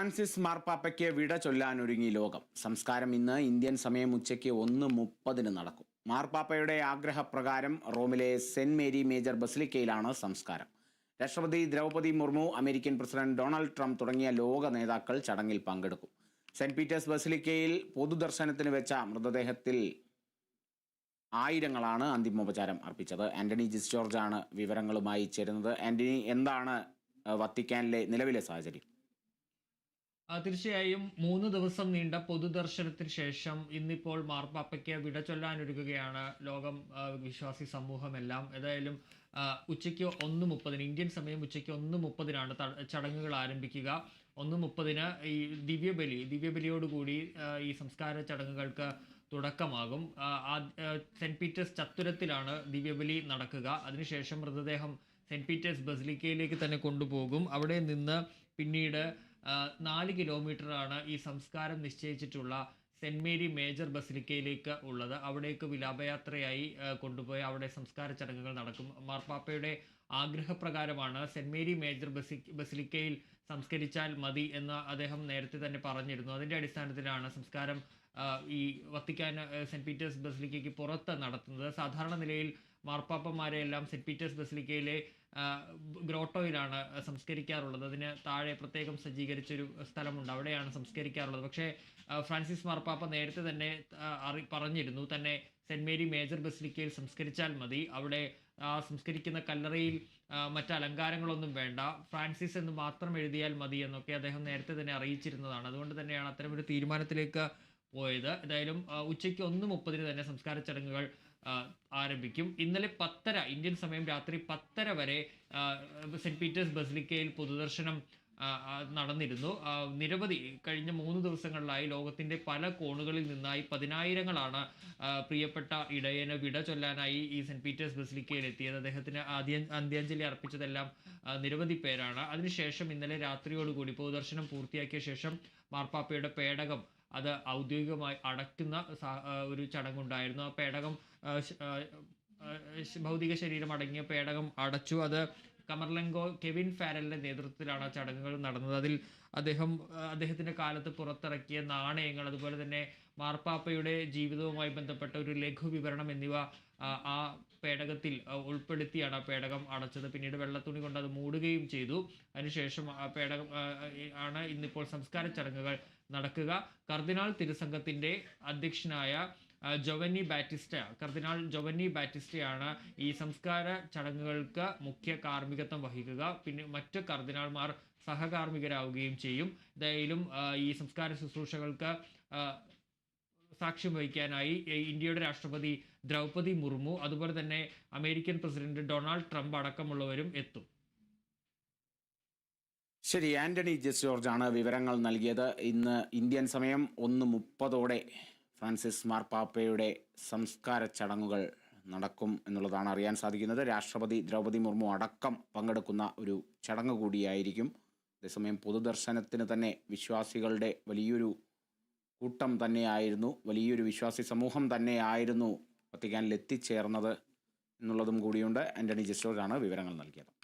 Francis മാർപ്പാപ്പയ്ക്ക് വിട ചൊല്ലാനൊരുങ്ങി ലോകം. സംസ്കാരം ഇന്ന് ഇന്ത്യൻ സമയം ഉച്ചയ്ക്ക് ഒന്ന് മുപ്പതിന് നടക്കും. മാർപ്പാപ്പയുടെ ആഗ്രഹപ്രകാരം റോമിലെ സെന്റ് മേരി മേജർ ബസിലിക്കയിലാണ് സംസ്കാരം. രാഷ്ട്രപതി Droupadi Murmu American president Donald Trump തുടങ്ങിയ ലോക നേതാക്കൾ ചടങ്ങിൽ പങ്കെടുക്കും. സെന്റ് പീറ്റേഴ്സ് ബസിലിക്കയിൽ പൊതുദർശനത്തിന് വെച്ച മൃതദേഹത്തിൽ ആയിരങ്ങളാണ് അന്തിമോപചാരം അർപ്പിച്ചത്. ആന്റണി ജിസ് ജോർജാണ് വിവരങ്ങളുമായി ചേരുന്നത്. ആന്റണി എന്താണ് വത്തിക്കാനിലെ നിലവിലെ സാഹചര്യം? തീർച്ചയായും മൂന്ന് ദിവസം നീണ്ട പൊതുദർശനത്തിന് ശേഷം ഇന്നിപ്പോൾ മാർപ്പാപ്പയ്ക്ക് വിട ചൊല്ലാനൊരുക്കുകയാണ് ലോകം വിശ്വാസി സമൂഹമെല്ലാം. ഏതായാലും ഉച്ചയ്ക്ക് ഒന്ന് മുപ്പതിന് ഇന്ത്യൻ സമയം ഉച്ചയ്ക്ക് ഒന്ന് മുപ്പതിനാണ് ചടങ്ങുകൾ ആരംഭിക്കുക. ഒന്ന് മുപ്പതിന് ഈ ദിവ്യബലി ദിവ്യബലിയോടുകൂടി ഈ സംസ്കാര ചടങ്ങുകൾക്ക് തുടക്കമാകും. സെന്റ് പീറ്റേഴ്സ് ചത്തുരത്തിലാണ് ദിവ്യബലി നടക്കുക. അതിനുശേഷം മൃതദേഹം സെന്റ് പീറ്റേഴ്സ് ബസിലിക്കയിലേക്ക് തന്നെ കൊണ്ടുപോകും. അവിടെ നിന്ന് പിന്നീട് നാല് കിലോമീറ്ററാണ് ഈ സംസ്കാരം നിശ്ചയിച്ചിട്ടുള്ള സെന്റ് മേരി മേജർ ബസിലിക്കയിലേക്ക് ഉള്ളത്. അവിടേക്ക് വിലാപയാത്രയായി കൊണ്ടുപോയി അവിടെ സംസ്കാര ചടങ്ങുകൾ നടക്കും. മാർപ്പാപ്പയുടെ ആഗ്രഹപ്രകാരമാണ് സെന്റ് മേരി മേജർ ബസി ബസിലിക്കയിൽ സംസ്കരിച്ചാൽ മതി എന്ന് അദ്ദേഹം നേരത്തെ തന്നെ പറഞ്ഞിരുന്നു. അതിന്റെ അടിസ്ഥാനത്തിലാണ് സംസ്കാരം ഈ വത്തിക്കാൻ സെന്റ് പീറ്റേഴ്സ് ബസിലിക്കയ്ക്ക് പുറത്ത് നടത്തുന്നത്. സാധാരണ നിലയിൽ മാർപ്പാപ്പന്മാരെ എല്ലാം സെന്റ് പീറ്റേഴ്സ് ബസിലിക്കയിലെ ഗ്രോട്ടോയിലാണ് സംസ്കരിക്കാറുള്ളത്. അതിന് താഴെ പ്രത്യേകം സജ്ജീകരിച്ചൊരു സ്ഥലമുണ്ട്. അവിടെയാണ് സംസ്കരിക്കാറുള്ളത്. പക്ഷേ ഫ്രാൻസിസ് മാർപ്പാപ്പ നേരത്തെ തന്നെ അറി പറഞ്ഞിരുന്നു. തന്നെ സെന്റ് മേരി മേജർ ബസിലിക്കയിൽ സംസ്കരിച്ചാൽ മതി. അവിടെ സംസ്കരിക്കുന്ന കല്ലറയിൽ മറ്റു അലങ്കാരങ്ങളൊന്നും വേണ്ട. ഫ്രാൻസിസ് എന്ന് മാത്രം എഴുതിയാൽ മതി എന്നൊക്കെ അദ്ദേഹം നേരത്തെ തന്നെ അറിയിച്ചിരുന്നതാണ്. അതുകൊണ്ട് തന്നെയാണ് അത്തരമൊരു തീരുമാനത്തിലേക്ക് പോയത്. ഏതായാലും ഉച്ചയ്ക്ക് ഒന്ന് മുപ്പതിന് തന്നെ സംസ്കാര ചടങ്ങുകൾ ആരംഭിക്കും. ഇന്നലെ പത്തര ഇന്ത്യൻ സമയം രാത്രി പത്തര വരെ സെന്റ് പീറ്റേഴ്സ് ബസിലിക്കയിൽ പൊതുദർശനം നടന്നിരുന്നു. നിരവധി കഴിഞ്ഞ മൂന്ന് ദിവസങ്ങളിലായി ലോകത്തിന്റെ പല കോണുകളിൽ നിന്നായി പതിനായിരങ്ങളാണ് പ്രിയപ്പെട്ട ഇടയന് വിട ചൊല്ലാനായി ഈ സെന്റ് പീറ്റേഴ്സ് ബസിലിക്കയിൽ എത്തിയത്. അദ്ദേഹത്തിന് ആദ്യ അന്ത്യാഞ്ജലി അർപ്പിച്ചതെല്ലാം നിരവധി പേരാണ്. അതിനുശേഷം ഇന്നലെ രാത്രിയോടുകൂടി പൊതുദർശനം പൂർത്തിയാക്കിയ ശേഷം മാർപ്പാപ്പയുടെ പേടകം അത് ഔദ്യോഗികമായി ആ, ഒരു ചടങ്ങുണ്ടായിരുന്നു. ആ പേടകം ഭൗതിക ശരീരം അടങ്ങിയ പേടകം അടച്ചു. അത് കമർലങ്കോ കെവിൻ ഫാരലിന്റെ നേതൃത്വത്തിലാണ് ആ ചടങ്ങുകൾ നടന്നത്. അതിൽ അദ്ദേഹം അദ്ദേഹത്തിന്റെ കാലത്ത് പുറത്തിറക്കിയ നാണയങ്ങൾ അതുപോലെ തന്നെ മാർപ്പാപ്പയുടെ ജീവിതവുമായി ബന്ധപ്പെട്ട ഒരു ലഘു വിവരണം എന്നിവ ആ പേടകത്തിൽ ഉൾപ്പെടുത്തിയാണ് ആ പേടകം അടച്ചത്. പിന്നീട് വെള്ളത്തുണി കൊണ്ട് അത് മൂടുകയും ചെയ്തു. അതിനുശേഷം ആ പേടകം ആണ് ഇന്നിപ്പോൾ സംസ്കാര ചടങ്ങുകൾ നടക്കുക. കർദിനാൾ തിരുസംഘത്തിന്റെ അധ്യക്ഷനായ ജൊവന്നി ബാറ്റിസ്റ്റ കർദിനാൾ ജൊവന്നി ബാറ്റിസ്റ്റയാണ് ഈ സംസ്കാര ചടങ്ങുകൾക്ക് മുഖ്യ കാർമ്മികത്വം വഹിക്കുക. പിന്നെ മറ്റ് കർദിനാൾമാർ സഹകാർമ്മികരാവുകയും ചെയ്യും. എന്തായാലും ഈ സംസ്കാര ശുശ്രൂഷകൾക്ക് സാക്ഷ്യം വഹിക്കാനായി ഇന്ത്യയുടെ രാഷ്ട്രപതി ദ്രൗപദി മുർമു അതുപോലെ തന്നെ അമേരിക്കൻ പ്രസിഡന്റ് ഡൊണാൾഡ് ട്രംപ് അടക്കമുള്ളവരും എത്തും. ശരി ആന്റണി ജെസ് ആണ് വിവരങ്ങൾ നൽകിയത്. ഇന്ന് ഇന്ത്യൻ സമയം ഒന്ന് മുപ്പതോടെ ഫ്രാൻസിസ് മാർപ്പാപ്പയുടെ സംസ്കാര ചടങ്ങുകൾ നടക്കും എന്നുള്ളതാണ് അറിയാൻ സാധിക്കുന്നത്. രാഷ്ട്രപതി ദ്രൗപദി മുർമു അടക്കം പങ്കെടുക്കുന്ന ഒരു ചടങ്ങ് കൂടിയായിരിക്കും. അതേസമയം പൊതുദർശനത്തിന് തന്നെ വിശ്വാസികളുടെ വലിയൊരു കൂട്ടം തന്നെയായിരുന്നു വലിയൊരു വിശ്വാസി സമൂഹം തന്നെയായിരുന്നു വത്തിക്കാനിൽ എത്തിച്ചേർന്നത് എന്നുള്ളതും കൂടിയുണ്ട്. ആന്റണി ജെസ് ജോർജാണ് വിവരങ്ങൾ നൽകിയത്.